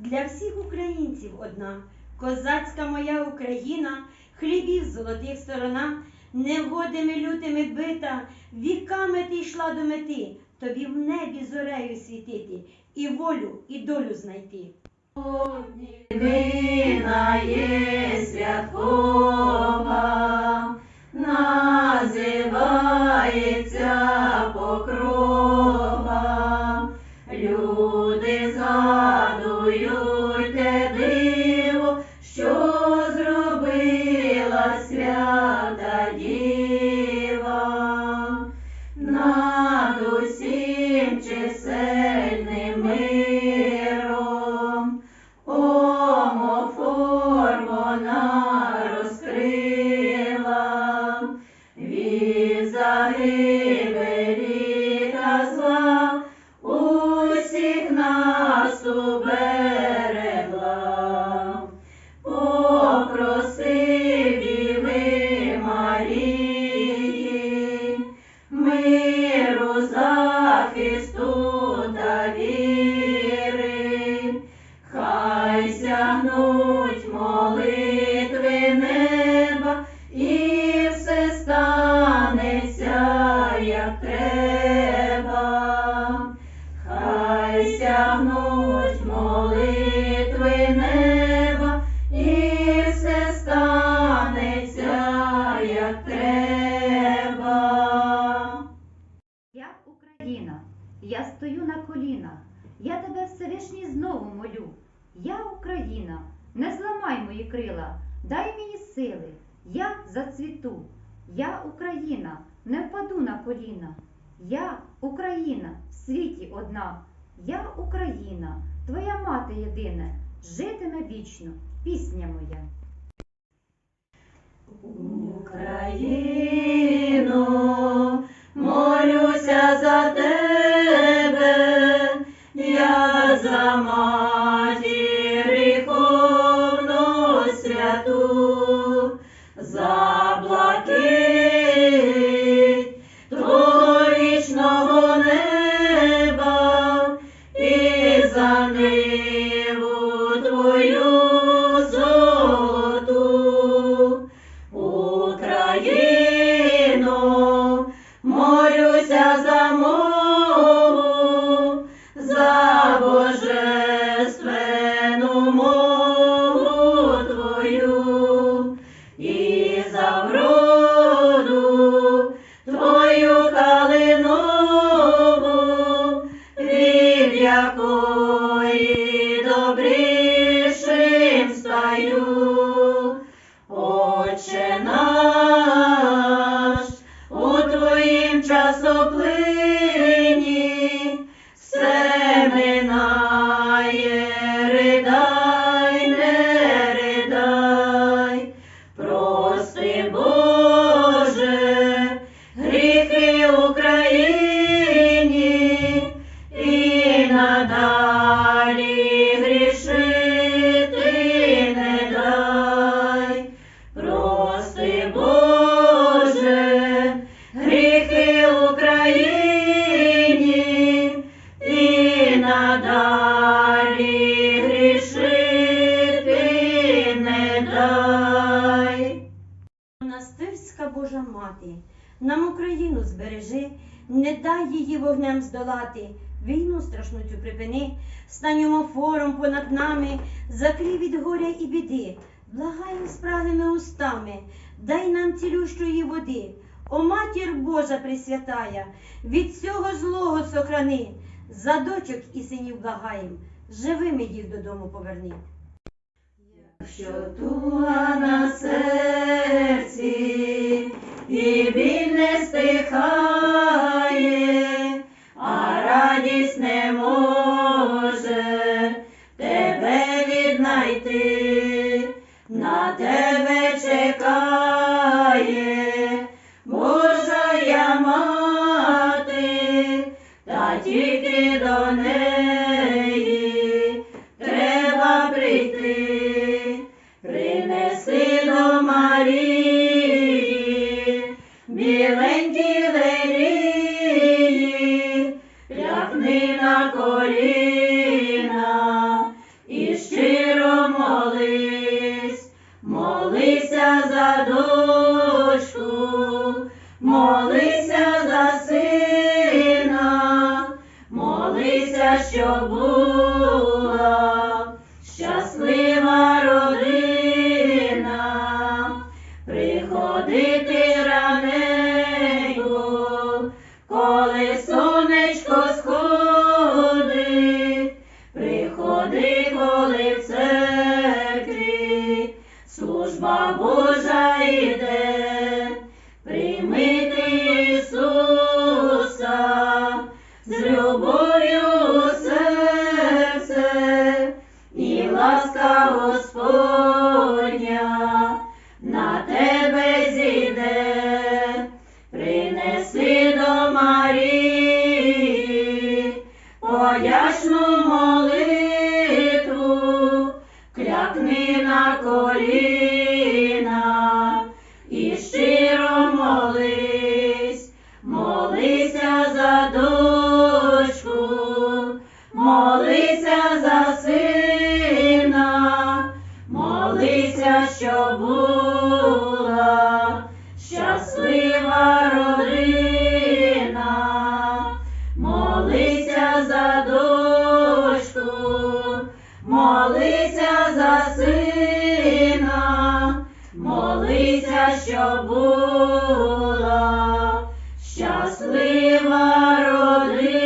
Для всіх українців одна, козацька моя Україна, хлібів золотих сторона, негодами лютими бита, віками ти йшла до мети, тобі в небі зорею світити, і волю, і долю знайти. Єдина є святкова, називається покрова. Люди згадують треба. Я Україна, я стою на колінах, я тебе Всевишній знову молю. Я Україна, не зламай мої крила, дай мені сили, я зацвіту. Я Україна, не впаду на коліна. Я Україна, в світі одна. Я Україна, твоя мати єдина, житиме вічно, пісня моя. Україно, молюся за тебе, я за матір вогнем здолати, війну страшну цю припини, стань омофором понад нами, закрий від горя і біди, благаєм спраглими устами, дай нам цілющої води, о матір Божа Пресвятая, від всього злого сохрани, за дочок і синів благаєм, живими їх додому поверни. Що туга на серці і біль не стихає, приходити що була щаслива родина, молися за дочку, молися за сина, молися, що була щаслива родина.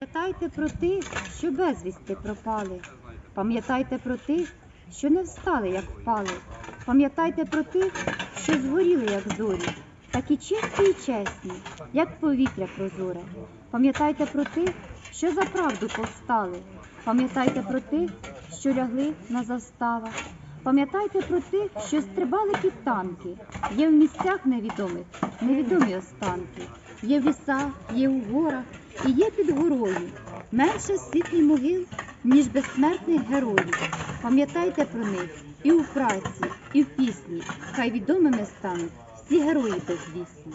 Пам'ятайте про тих, що безвісти пропали. Пам'ятайте про тих, що не встали, як впали. Пам'ятайте про тих, що згоріли, як зорі, такі чисті і чесні, як повітря прозоре. Пам'ятайте про тих, що за правду повстали. Пам'ятайте про тих, що лягли на заставах. Пам'ятайте про тих, що стрибали під танки. Є в місцях невідомих, невідомі останки. Є в лісах, є у горах і є під горою. Менше світлі могил, ніж безсмертних героїв. Пам'ятайте про них і у праці, і в пісні. Хай відомими стануть всі герої безвісні.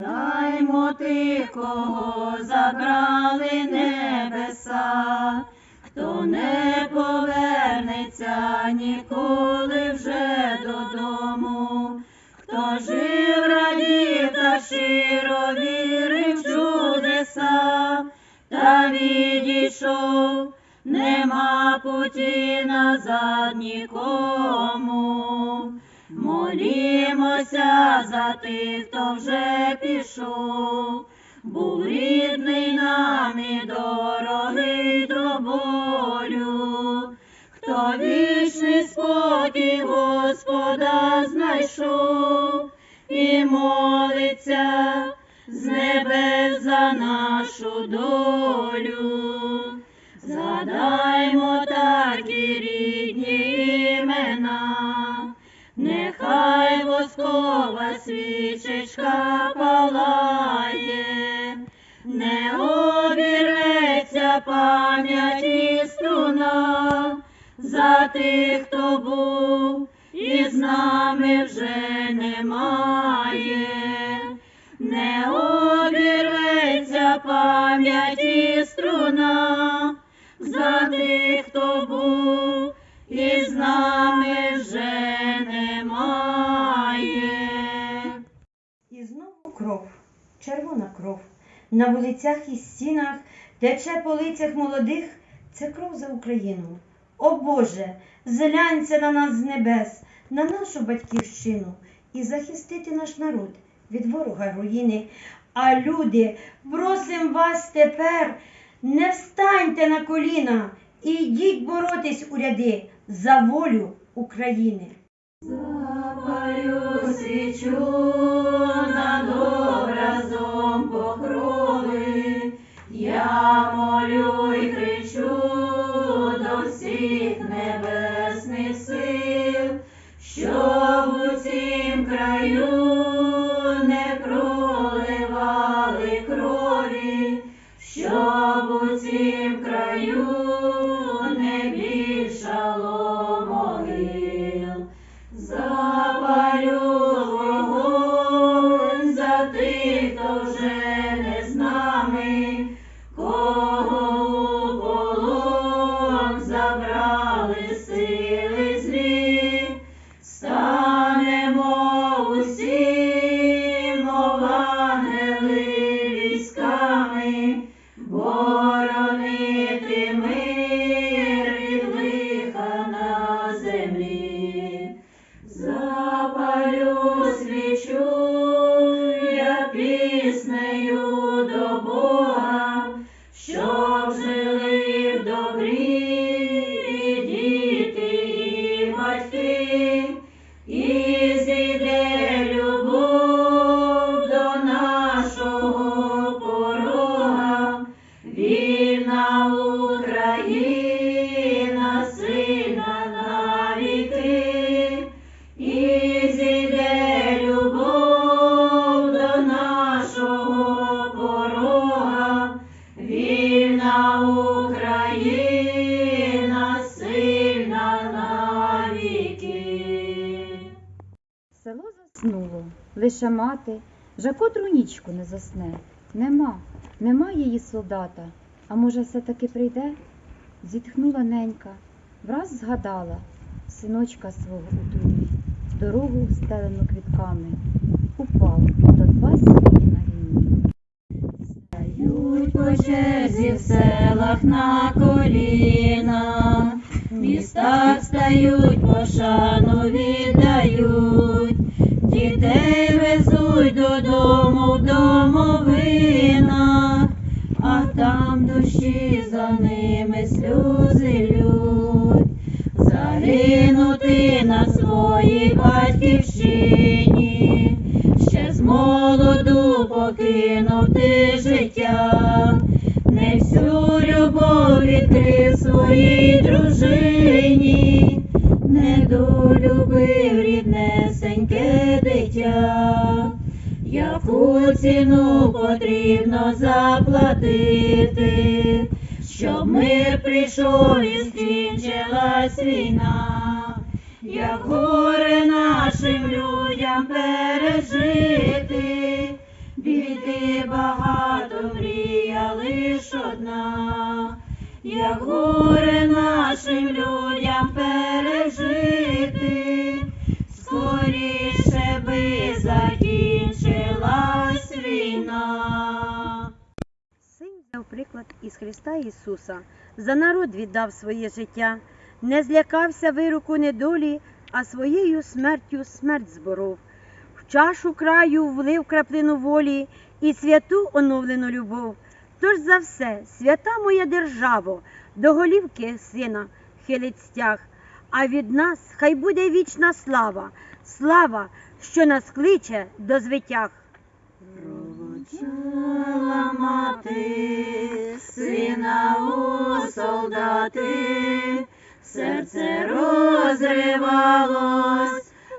Даймо тих, кого забрали небеса, хто не повернеться ніколи вже додому, хто жив, радів та чудеса, відійшов, нема путі назад нікому. Молімося за тих, хто вже пішов, був рідний нам і дорогий до болю, хто вічний спокій Господа знайшов і молиться з небес за нашу долю. Згадаймо такі рідні імена. Нехай воскова свічечка палає, не обіреться пам'ять і струна за тих, хто був і з нами вже немає, не обірветься пам'ять і струна за тих, хто був і з нами вже немає. І знову кров, червона кров. На вулицях і стінах тече по лицях молодих. Це кров за Україну. О Боже, зглянься на нас з небес, на нашу батьківщину і захистити наш народ від ворога руїни. А люди, просим вас тепер, не встаньте на коліна. І йдіть боротись у ряди за волю України. Запалю свічу лише мати вже котру нічку не засне. Нема, нема її солдата. А може, все-таки прийде? Зітхнула ненька, враз згадала синочка свого у турі, дорогу стелену квітками. Упав до два сім'ї на війні. Стають по черзі в селах на коліна, в містах стають, пошану віддають, дітей везуть додому в домовинах, а там душі за ними сльози лють, загинути на своїй батьківщині, ще з молоду покинув ти життя, не всю любов відкрив своїй дружині, недолюбив ріднесеньке дитя. Яку ціну потрібно заплатити, щоб мир прийшов і скінчилась війна, як горе нашим людям пережити, біди багато мрія лиш одна, як горе нашим людям пережити, скоріше би закінчилась війна. Син взяв приклад із Христа Ісуса, за народ віддав своє життя, не злякався вироку недолі, а своєю смертю смерть зборов. В чашу краю влив краплину волі і святу оновлену любов. Тож за все, свята моя державо, до голівки сина хилить стяг, а від нас хай буде вічна слава, слава, що нас кличе до звитяг. Проводжала мати сина у солдати, серце розривалось,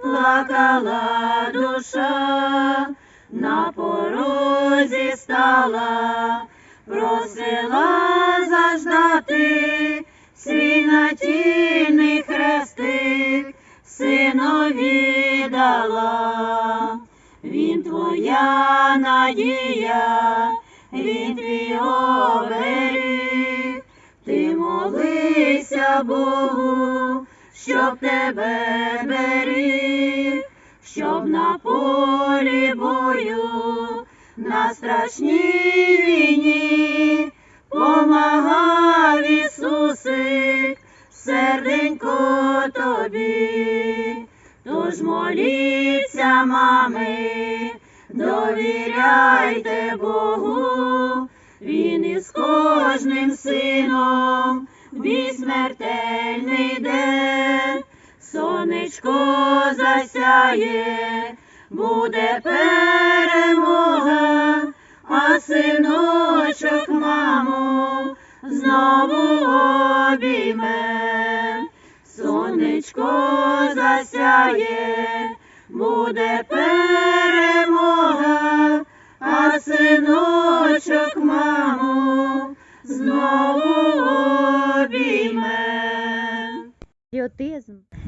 плакала душа, на порозі стала, просила заждати свій натільний хрестик, синові дала. Він твоя надія, він твій оберіг, ти молися Богу, щоб тебе беріг, щоб на полі бою, на страшній війні помагав Ісусик, серденько тобі. Тож моліться, мами, довіряйте Богу, Він із кожним сином бій смертельний день, сонечко засяє, буде перемога, а синочок маму знову обійме. Сонечко засяє, буде перемога, а синочок маму знову обійме.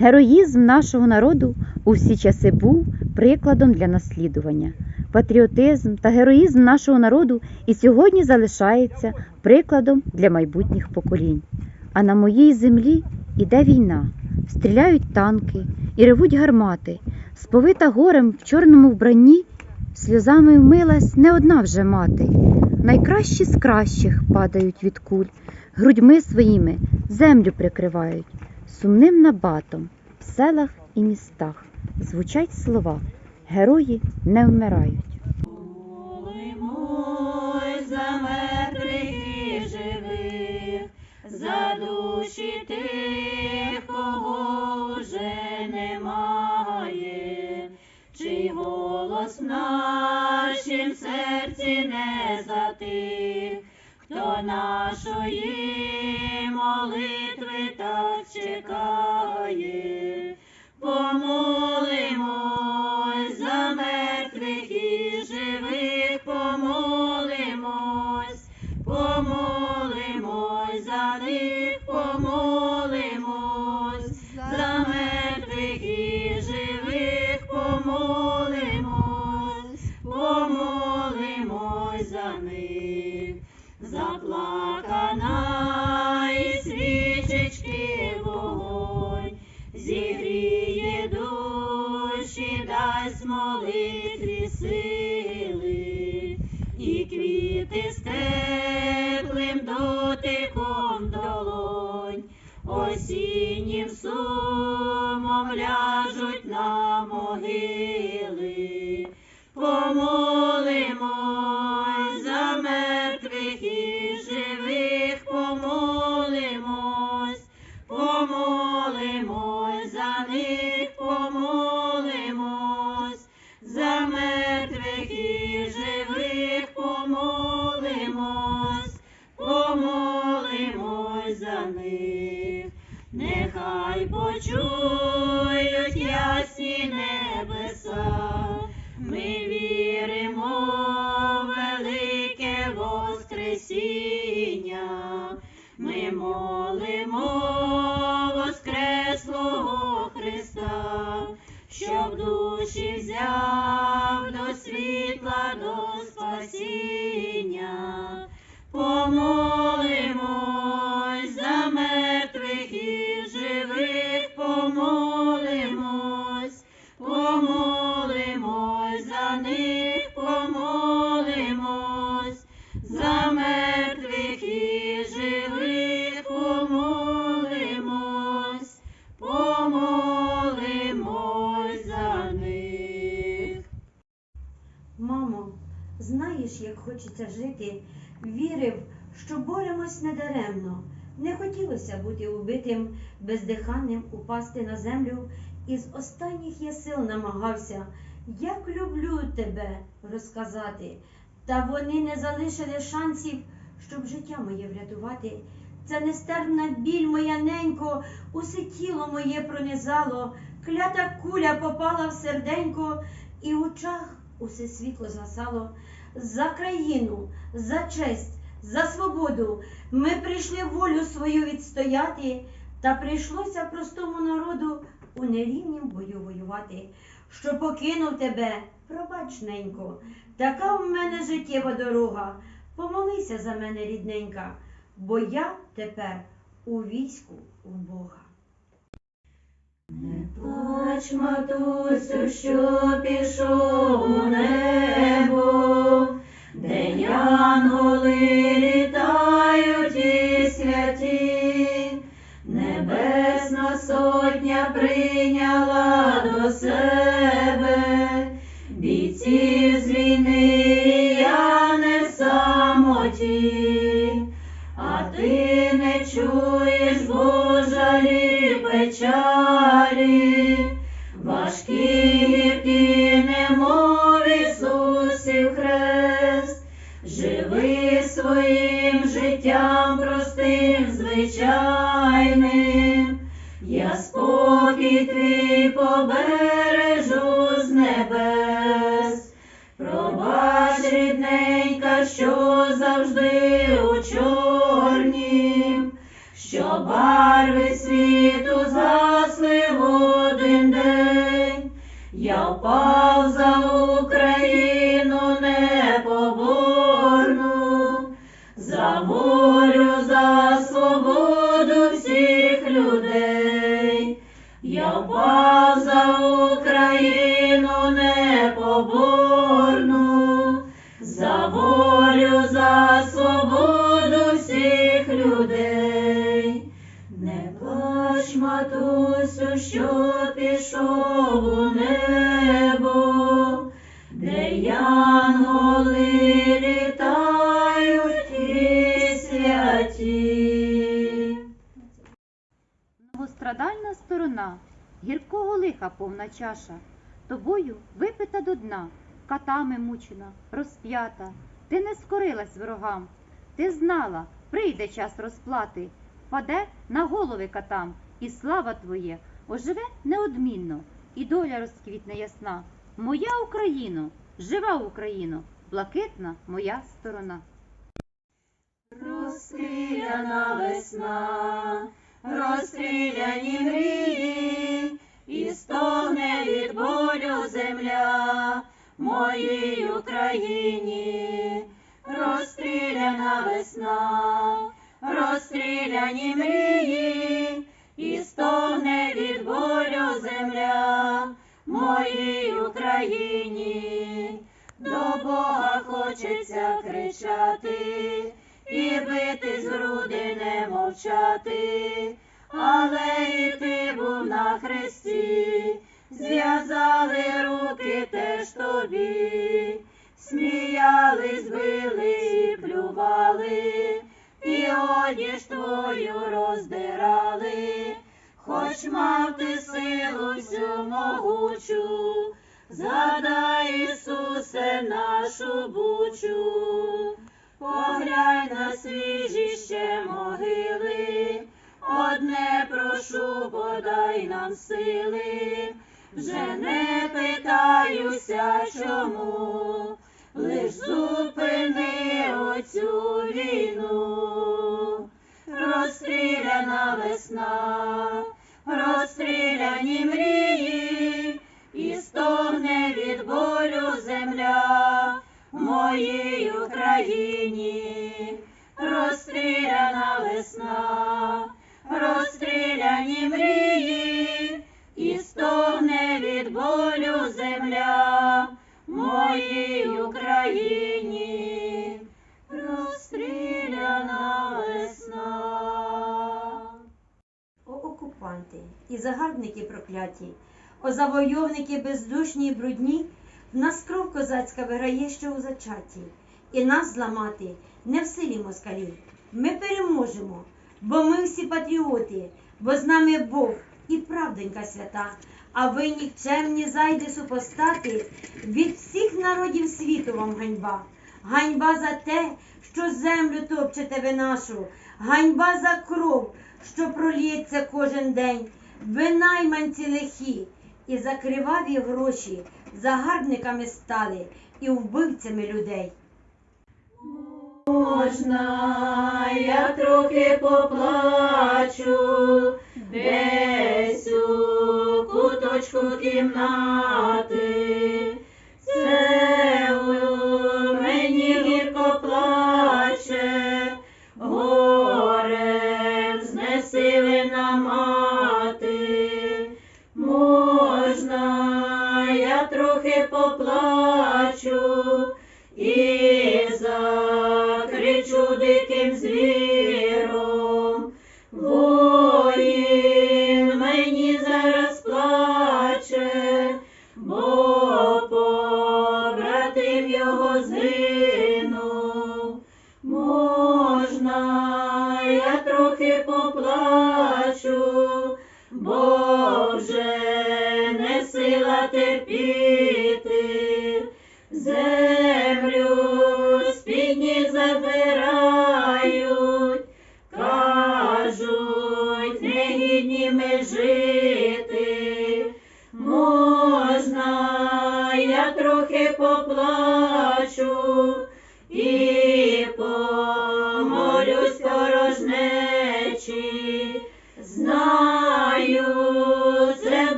Героїзм нашого народу у всі часи був прикладом для наслідування. Патріотизм та героїзм нашого народу і сьогодні залишається прикладом для майбутніх поколінь. А на моїй землі іде війна, стріляють танки і ревуть гармати. Сповита горем в чорному вбранні, сльозами вмилась не одна вже мати. найкращі з кращих падають від куль, грудьми своїми землю прикривають, сумним набатом в селах і містах звучать слова Герої не вмирають. За живих, за душі тих, кого немає, чий голос в серці не затих, хто нашої молитви так чекає. Помолимось сумом ляжуть на могили. Недаремно. Не хотілося бути убитим, бездиханним, упасти на землю, і з останніх я сил намагався, як люблю тебе розказати. Та вони не залишили шансів, щоб життя моє врятувати. Ця нестерпна біль моя ненько, усе тіло моє пронизало, клята куля попала в серденько, і в очах усе світло згасало. За країну, за честь, за свободу ми прийшли волю свою відстояти, та прийшлося простому народу у нерівнім бою воювати. Що покинув тебе, пробач, ненько, така в мене життєва дорога. Помолися за мене, рідненька, бо я тепер у війську у Бога. Не Плач, матусю, що пішов у небо, де янголи літають і святі, небесна сотня прийняла до себе, живи своїм життям простим, звичайним, я спокій твій побережу з небес. Пробач, рідненька, що завжди у чорнім, що барви світу згасли в один день. Я впав за матусю, що пішов у небо, де янголи літають і святі. Многострадальна сторона, гіркого лиха повна чаша, тобою випита до дна, катами мучена, розп'ята. Ти не скорилась ворогам, ти знала, прийде час розплати, впаде на голови катам, і слава твоє оживе неодмінно, і доля розквітне ясна. Моя Україно, жива Україно, блакитна моя сторона. Розстріляна весна, розстріляні мрії, і стогне від болю земля моїй Україні, розстріляна весна, розстріляні мрії, Україні, до Бога хочеться кричати і бити з груди не мовчати, але і ти був на хресті, зв'язали руки теж тобі, сміялись, били і плювали, і одіж твою роздирали, хоч мав ти силу всю могучу, згадай, Ісусе, нашу бучу. Поглянь на свіжі ще могили, одне прошу, подай нам сили, вже не питаюся чому, лиш зупини оцю війну, розстріляна весна, моїй Україні, розстріляна весна, розстріляні мрії, і стогне від болю земля моїй Україні, розстріляна весна. О окупанти і загарбники прокляті, о завойовники бездушні й брудні, нас кров козацька виграє ще у зачатті, і нас зламати не в силі москалів. Ми переможемо, бо ми всі патріоти, бо з нами Бог і правденька свята. А ви нікчемні зайди супостати, від всіх народів світу вам ганьба. Ганьба за те, що землю топчете ви нашу, ганьба за кров, що пролється кожен день. Ви найманці лихі, і за криваві гроші загарбниками стали і вбивцями людей. Можна, я трохи поплачу, десь у куточку кімнати. Це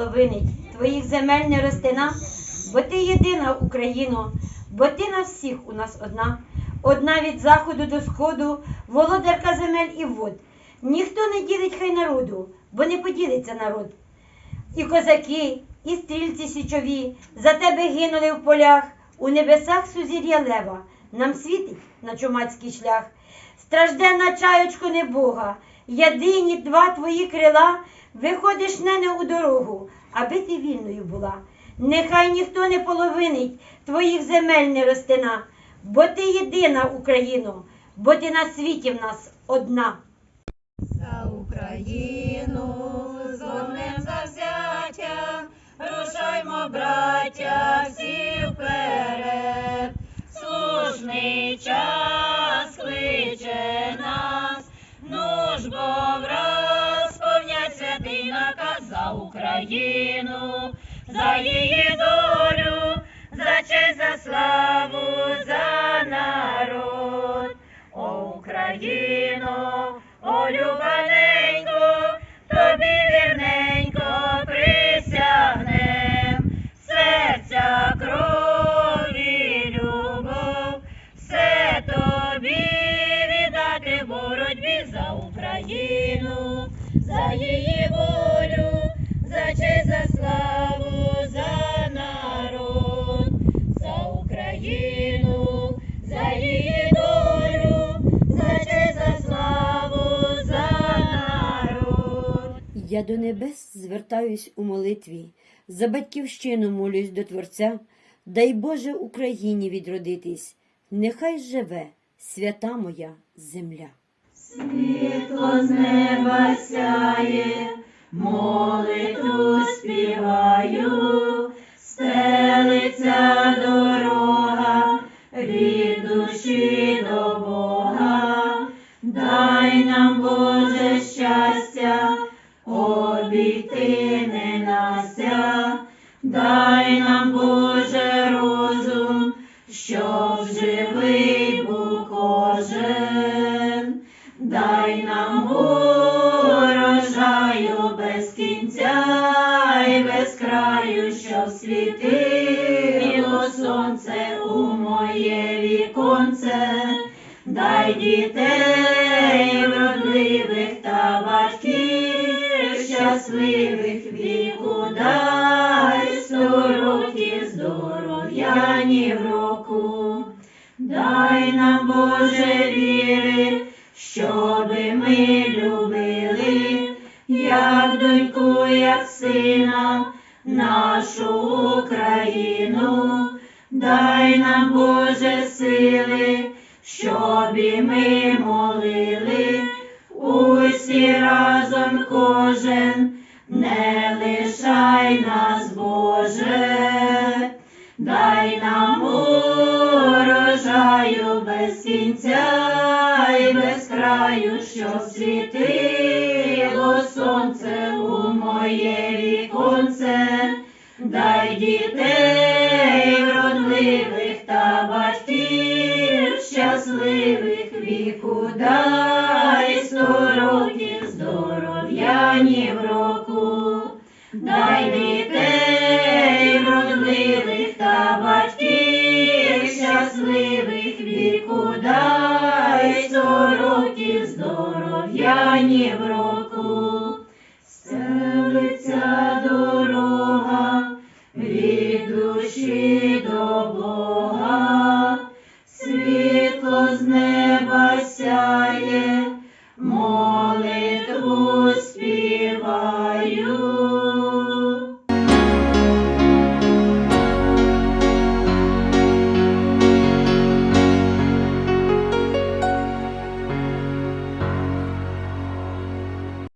Половинить твоїх земель не розтина, бо ти єдина Україно, бо ти на всіх у нас одна, одна від заходу до сходу, володарка земель і вод. Ніхто не ділить хай народу, бо не поділиться народ. І козаки, і стрільці січові за тебе гинули в полях, у небесах сузір'я лева, нам світить на чумацький шлях. Стражденна чаючко небога, єдині два твої крила, виходиш нене у дорогу, аби ти вільною була. Нехай ніхто не половинить твоїх земель не розтина, бо ти єдина Україно, бо ти на світі в нас одна. За Україну з вогнем завзяття, рушаймо, браття, всі вперед. Слушний час Україну, за її долю, за честь, за славу, за народ. О, Україно, о, любаненько, Я до небес звертаюсь у молитві, за батьківщину молюсь до Творця, дай Боже Україні відродитись, нехай живе свята моя земля. Світло з неба сяє, молитву співаю, стелиться дорога від душі дай нам Боже розум, щоб живий був кожен. Дай нам урожаю без кінця і без краю, щоб світило сонце у моє віконце. Дай дітей вродливих та батьків щасливих віку дай сто років здоров'я ні в року. Дай нам Боже віри, щоби ми любили, як доньку, як сина, нашу Україну. Дай нам Боже сили, щоб ми молили, усі разом кожен, не лишай нас, Боже. Дай нам урожаю без кінця і без краю, щоб світило сонце у моє віконце. Дай дітей вродливих та батьків